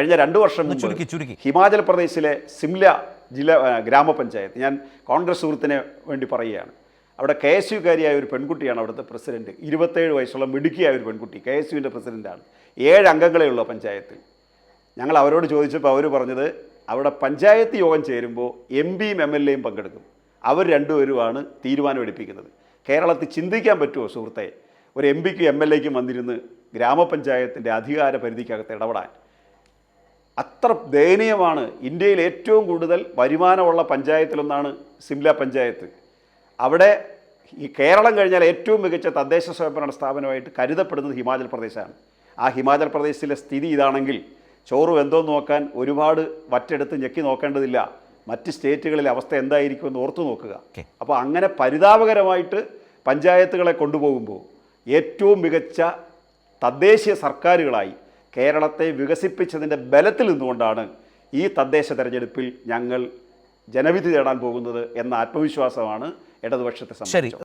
കഴിഞ്ഞ രണ്ട് വർഷം ചുരുക്കി, ചുരുക്കി. ഹിമാചൽ പ്രദേശിലെ സിംല ജില്ല ഗ്രാമപഞ്ചായത്ത് ഞാൻ കോൺഗ്രസ് സുഹൃത്തിനെ വേണ്ടി പറയുകയാണ്. അവിടെ കെ എസ് യുക്കാരിയായ ഒരു പെൺകുട്ടിയാണ് അവിടുത്തെ പ്രസിഡന്റ്. ഇരുപത്തേഴ് വയസ്സുള്ള മിടുക്കിയായ ഒരു പെൺകുട്ടി കെ എസ് യുവിന്റെ പ്രസിഡന്റാണ്. ഏഴ് അംഗങ്ങളെ ഉള്ള പഞ്ചായത്തിൽ. ഞങ്ങൾ അവരോട് ചോദിച്ചപ്പോൾ അവർ പറഞ്ഞത് അവിടെ പഞ്ചായത്ത് യോഗം ചേരുമ്പോൾ എം പിയും എം എൽ എയും പങ്കെടുക്കും. അവർ രണ്ടുപേരുമാണ് തീരുമാനമെടുപ്പിക്കുന്നത്. കേരളത്തിൽ ചിന്തിക്കാൻ പറ്റുമോ സുഹൃത്തെ? ഒരു എം പിക്കും എം എൽ എക്കും വന്നിരുന്ന് ഗ്രാമപഞ്ചായത്തിന്റെ അധികാര പരിധിക്കകത്ത് ഇടപെടാൻ. അത്ര ദയനീയമാണ് ഇന്ത്യയിൽ ഏറ്റവും കൂടുതൽ വരുമാനമുള്ള പഞ്ചായത്തിലൊന്നാണ് സിംല പഞ്ചായത്ത്. അവിടെ ഈ കേരളം കഴിഞ്ഞാൽ ഏറ്റവും മികച്ച തദ്ദേശ സ്വയംഭരണ സ്ഥാപനമായിട്ട് കരുതപ്പെടുന്നത് ഹിമാചൽ പ്രദേശാണ്. ആ ഹിമാചൽ പ്രദേശിലെ സ്ഥിതി ഇതാണെങ്കിൽ ചോറ് എന്തോ നോക്കാൻ ഒരുപാട് വറ്റെടുത്ത് ഞെക്കി നോക്കേണ്ടതില്ല. മറ്റ് സ്റ്റേറ്റുകളിലെ അവസ്ഥ എന്തായിരിക്കുമെന്ന് ഓർത്തു നോക്കുക. അപ്പോൾ അങ്ങനെ പരിതാപകരമായിട്ട് പഞ്ചായത്തുകളെ കൊണ്ടുപോകുമ്പോൾ ഏറ്റവും മികച്ച തദ്ദേശീയ സർക്കാരുകളായി കേരളത്തെ വികസിപ്പിച്ചതിന്റെ ബലത്തിൽ നിന്നുകൊണ്ടാണ് ഈ തദ്ദേശ തെരഞ്ഞെടുപ്പിൽ ഞങ്ങൾ ജനവിധി തേടാൻ പോകുന്നത് എന്ന ആത്മവിശ്വാസമാണ് ഇടതുപക്ഷത്തെ സംബന്ധിച്ചു സംബന്ധിച്ചത്